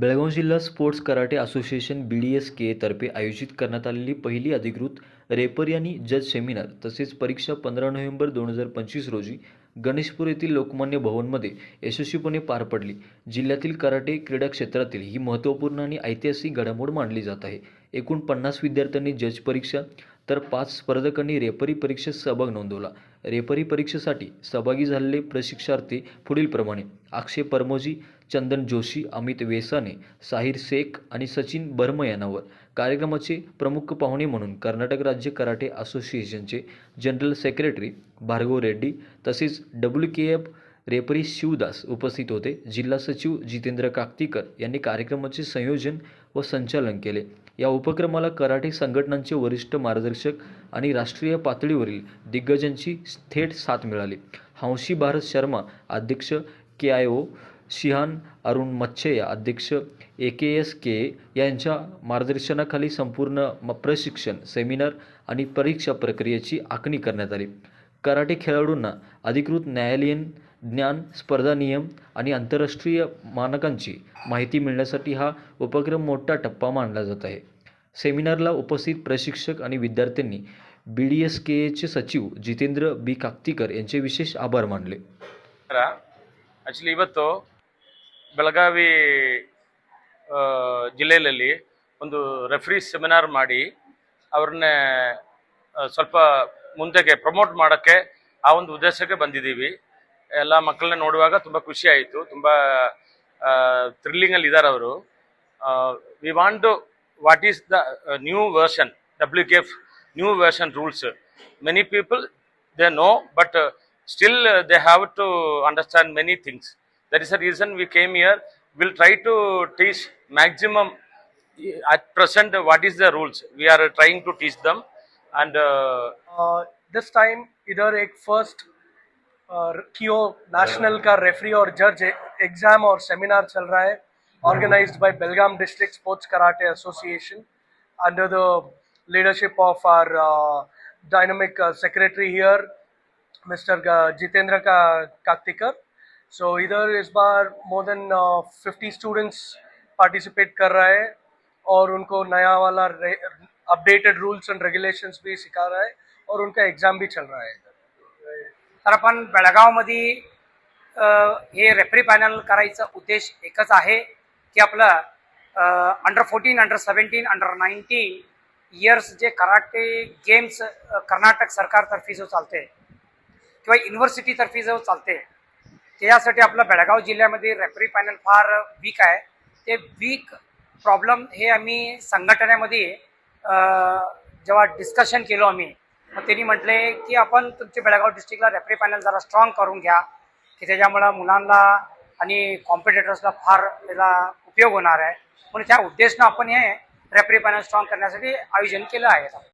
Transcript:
बेळगाव जिल्हा sports karate association B D S K तर्फे आयोजित करण्यात आलेली पहिली अधिकृत रेपर आणि जज सेमिनार तसेच परीक्षा पंधरा नोव्हेंबर दोन हजार पंचवीस रोजी गणेशपूर येथील लोकमान्य भवनमध्ये यशस्वीपणे पार पडली. जिल्ह्यातील कराटे क्रीडा क्षेत्रातील ही महत्त्वपूर्ण आणि ऐतिहासिक घडामोड मानली जात आहे. एकूण पन्नास विद्यार्थ्यांनी जज परीक्षा तर पाच स्पर्धकांनी रेपरी परीक्षेत सहभाग नोंदवला. रेपरी परीक्षेसाठी सहभागी झालेले प्रशिक्षार्थी पुढीलप्रमाणे अक्षय परमोजी चंदन जोशी अमित वेसाने साहिर शेख आणि सचिन बर्म यांनावर कार्यक्रमाचे प्रमुख पाहुणे म्हणून कर्नाटक राज्य कराटे असोसिएशनचे जनरल सेक्रेटरी भार्गव रेड्डी तसेच W K F referee Shivdas उपस्थित होते. जिल्हा सचिव जितेंद्र काकतीकर यांनी कार्यक्रमाचे संयोजन व संचालन केले. या उपक्रमाला कराटे संघटनांचे वरिष्ठ मार्गदर्शक आणि राष्ट्रीय पातळीवरील दिग्गजांची थेट साथ मिळाली. हंशी भारत शर्मा अध्यक्ष K I O Shihan Arun Machaiah अध्यक्ष ए के एस के यांच्या मार्गदर्शनाखाली संपूर्ण म- प्रशिक्षण सेमिनार आणि परीक्षा प्रक्रियेची आखणी करण्यात आली. कराटे खेळाडूंना अधिकृत न्यायालयीन ज्ञान स्पर्धा नियम आणि आंतरराष्ट्रीय मानकांची माहिती मिळण्यासाठी हा उपक्रम मोठा टप्पा मानला जात आहे सेमिनारला उपस्थित प्रशिक्षक आणि विद्यार्थ्यांनी बी डी एस के एचे सचिव जितेंद्र बी काक्तीकर यांचे विशेष आभार मानले ಆ್ಯಕ್ಚುಲಿ ಇವತ್ತು ಬೆಳಗಾವಿ ಆ, ಜಿಲ್ಲೆಯಲ್ಲಿ ಒಂದು ರೆಫ್ರಿ ಸೆಮಿನಾರ್ ಮಾಡಿ ಅವ್ರನ್ನೇ ಆ, ಸ್ವಲ್ಪ ಮುಂದೆಗೆ ಪ್ರಮೋಟ್ ಮಾಡೋಕ್ಕೆ ಆ ಒಂದು ಉದ್ದೇಶಕ್ಕೆ ಬಂದಿದ್ದೀವಿ ಎಲ್ಲ ಮಕ್ಕಳನ್ನ ನೋಡುವಾಗ ತುಂಬ ಖುಷಿ ಆಯಿತು. ತುಂಬ ಥ್ರಿಲ್ಲಿಂಗಲ್ಲಿ ಇದ್ದಾರೆ ಅವರು. We want to what is the new version W K F new version rules many people they know but still they have to understand many things that is a reason we came here will try to teach maximum at present what is the rules we are trying to teach them and this time ಇದರ್ ಎಕ್ first कियो national का referee और जज exam और seminar चल रहा है organised by Belgaum district sports karate association under the leadership of our dynamic secretary here mister Jitendra का काकतिकर सो इधर इस बार more than fifty students participate कर रहा है और उनको नया वाला अपडेटेड रूल्स एंड रेगुलेशंस भी सिखा रहा है और उनका एग्ज़ाम भी चल रहा है इधर। तर आपण बेळगावमध्ये हे रेफरी पॅनल करायचा उद्देश एकच आहे की आपलं under fourteen under seventeen under nineteen years जे कराटे गेम्स कर्नाटक सरकारतर्फे जो चालते किंवा युनिव्हर्सिटीतर्फे जो चालते त्यासाठी आपलं बेळगाव जिल्ह्यामध्ये रेफरी पॅनल फार वीक आहे. ते वीक प्रॉब्लेम हे आम्ही संघटनेमध्ये जेव्हा डिस्कशन केलो आम्ही मग त्यांनी म्हटले की आपण तुमच्या बेळगाव डिस्ट्रिक्टला रेफरी पॅनल जरा स्ट्रॉंग करून घ्या की त्याच्यामुळं मुलांना आणि कॉम्पिटिटर्सला फार त्याला उपयोग होणार आहे. म्हणून त्या उद्देशनं आपण हे रेफरी पॅनल स्ट्रॉंग करण्यासाठी आयोजन केलं आहे.